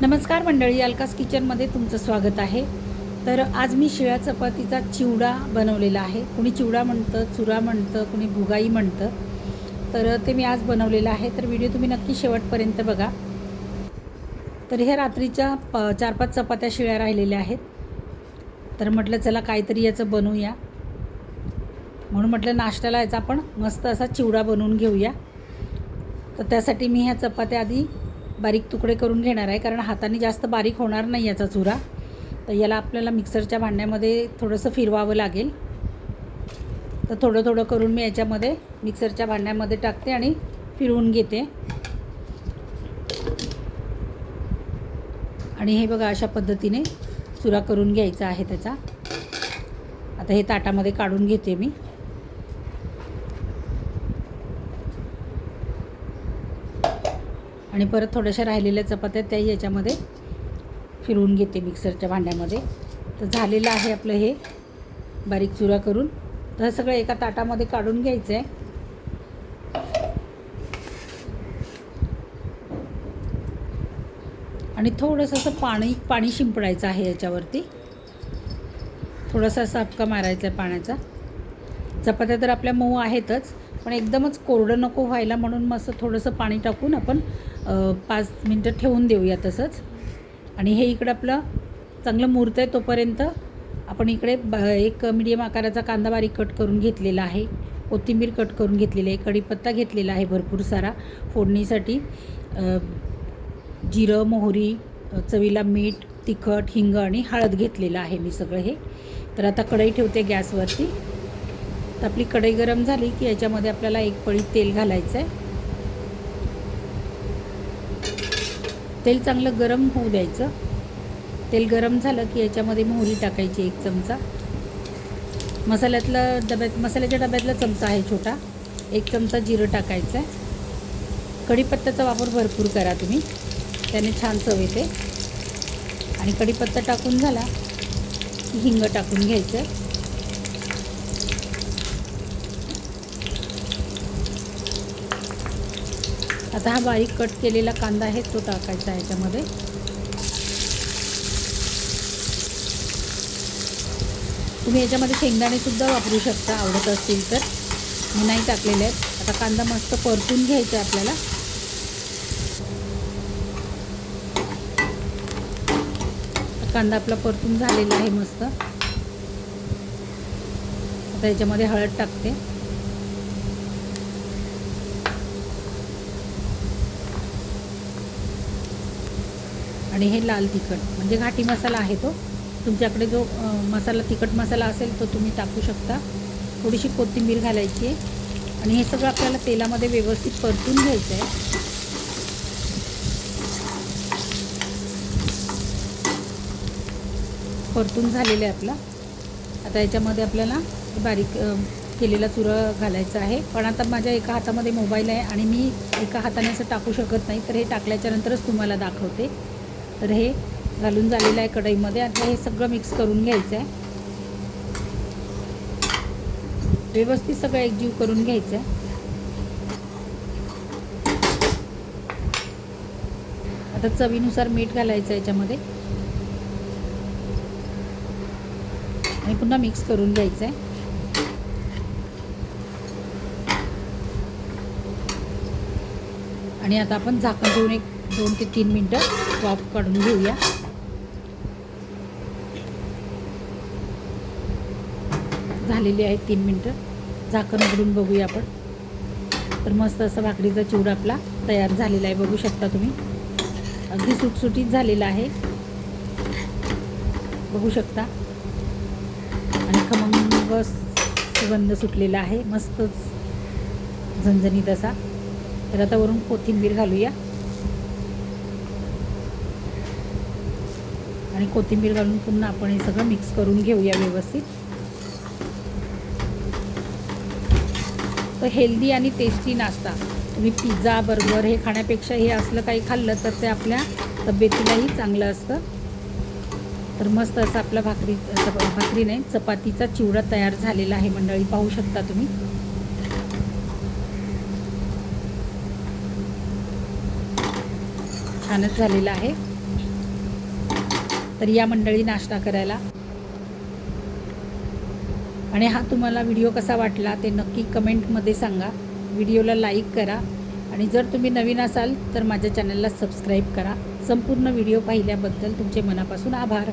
नमस्कार मंडळी अलकास किचनमध्ये तुमचं स्वागत आहे. तर आज मी शिळ्या चपातीचा चिवडा बनवलेला आहे. कुणी चिवडा म्हणतं चुरा म्हणतं कुणी भुगाई म्हणतं तर ते मी आज बनवलेलं आहे. तर व्हिडिओ तुम्ही नक्की शेवटपर्यंत बघा. तर ह्या रात्रीच्या प चार पाच चपात्या शिळ्या राहिलेल्या आहेत. तर म्हटलं चला काहीतरी याचं बनवूया. म्हणून म्हटलं नाश्त्याला याचा आपण मस्त असा चिवडा बनवून घेऊया. तर त्यासाठी मी ह्या चपात्या आधी बारीक तुकडे करून घेणार आहे कारण हाताने जास्त बारीक होणार नाही याचा चुरा. तर याला आपल्याला मिक्सरच्या भांड्यामध्ये थोडंसं फिरवावं लागेल. तर थोडं थोडं करून मी याच्यामध्ये मिक्सरच्या भांड्यामध्ये टाकते आणि फिरवून घेते. आणि हे बघा अशा पद्धतीने चुरा करून घ्यायचा आहे त्याचा. आता हे ताटामध्ये काढून घेते मी. आणि परत थोड्याशा राहिलेल्या चपात्या त्याही याच्यामध्ये फिरवून घेते मिक्सरच्या भांड्यामध्ये. तर झालेलं आहे आपलं हे बारीक चुरा करून. तर सगळं एका ताटामध्ये काढून घ्यायचं आहे आणि थोडंसं असं पाणी पाणी शिंपडायचं आहे याच्यावरती. थोडासा असा हपका मारायचा आहे पाण्याचा. चपात्या तर आपल्या मऊ आहेतच पण एकदमच कोरडं नको व्हायला म्हणून मग असं थोडंसं पाणी टाकून आपण पाच मिनटं ठेवून देऊया तसंच. आणि हे इकडं आपलं चांगलं मूर्त आहे तोपर्यंत आपण इकडे ब एक मीडियम आकाराचा कांदा बारीक कट करून घेतलेला आहे. कोथिंबीर कट करून घेतलेली आहे. कढीपत्ता घेतलेला आहे भरपूर सारा फोडणीसाठी. जिरं मोहरी चवीला मीठ तिखट हिंग आणि हळद घेतलेलं आहे मी सगळं हे. तर आता कढई ठेवते गॅसवरती. तर आपली कढई गरम झाली की याच्यामध्ये आपल्याला एक पळी तेल घालायचं आहे तेल चांगलं गरम होऊ द्यायचं. तेल गरम झालं की याच्यामध्ये मोहरी टाकायची एक चमचा. मसाल्यातला डब्यात मसाल्याच्या डब्यातला चमचा आहे छोटा. एक चमचा जिरं टाकायचं आहे कढीपत्त्याचा वापर भरपूर करा तुम्ही. त्याने छान चव येते. आणि कढीपत्ता टाकून झाला की हिंग टाकून घ्यायचं. आता हा बारीक कट केलेला कांदा आहे तो टाकायचा आहे याच्यामध्ये. तुम्ही याच्यामध्ये शेंगदाणेसुद्धा वापरू शकता आवडत असतील तर. मी नाही टाकलेले आहेत. आता कांदा मस्त परतून घ्यायचा आहे आपल्याला. कांदा आपला परतून झालेला आहे मस्त. आता याच्यामध्ये हळद टाकते. आणि हे लाल तिखट म्हणजे घाटी मसाला आहे तो. तुमच्याकडे जो मसाला तिखट मसाला असेल तो तुम्ही टाकू शकता. थोडीशी कोथिंबीर घालायची आहे. आणि हे सगळं आपल्याला तेलामध्ये व्यवस्थित परतून घ्यायचं आहे परतून झालेलं आहे आपला. आता याच्यामध्ये आपल्याला बारीक केलेला चुरा घालायचा आहे. पण आता माझ्या एका हातामध्ये मोबाईल आहे आणि मी एका हाताने असं टाकू शकत नाही. तर हे टाकल्याच्यानंतरच तुम्हाला दाखवते. तर हे घालून झालेलं आहे कढईमध्ये. आता हे सगळं मिक्स करून घ्यायचं आहे व्यवस्थित सगळं एकजीव करून घ्यायचं आहे आता चवीनुसार मीठ घालायचं आहे याच्यामध्ये. आणि पुन्हा मिक्स करून घ्यायचं आहे आणि आता आपण झाकण ठेवून एक दोन ते तीन मिनटं वाफ काढून घेऊया. झालेली आहेत तीन मिनटं. झाकण उघडून बघूया आपण. तर मस्त असं भाकरीचा चिवडा आपला तयार झालेला आहे. बघू शकता तुम्ही. अगदी सुटसुटीत झालेला आहे. बघू शकता. आणि खमंग सुगंध सुटलेला आहे. मस्तच झणझणीत असा. तर आता वरून कोथिंबीर घालूया. आणि कोथिंबीर घालून पुन्हा आपण हे सगळं मिक्स करून घेऊया व्यवस्थित. तर हेल्दी आणि टेस्टी नाश्ता. तुम्ही पिझ्झा बर्गर हे खाण्यापेक्षा हे असलं काही खाल्लं तर ते आपल्या तब्येतीलाही चांगलं असतं. तर मस्त असं आपला भाकरी भाकरी नाही चपातीचा चिवडा तयार झालेला आहे मंडळी पाहू शकता तुम्ही. छानच झालेला आहे. तर या मंडळी नाश्ता करायला. आणि हा तुम्हाला व्हिडिओ कसा वाटला ते नक्की कमेंटमध्ये सांगा. व्हिडिओला लाईक करा. आणि जर तुम्ही नवीन असाल तर माझ्या चॅनलला सबस्क्राईब करा. संपूर्ण व्हिडिओ पाहिल्याबद्दल तुमचे मनापासून आभार.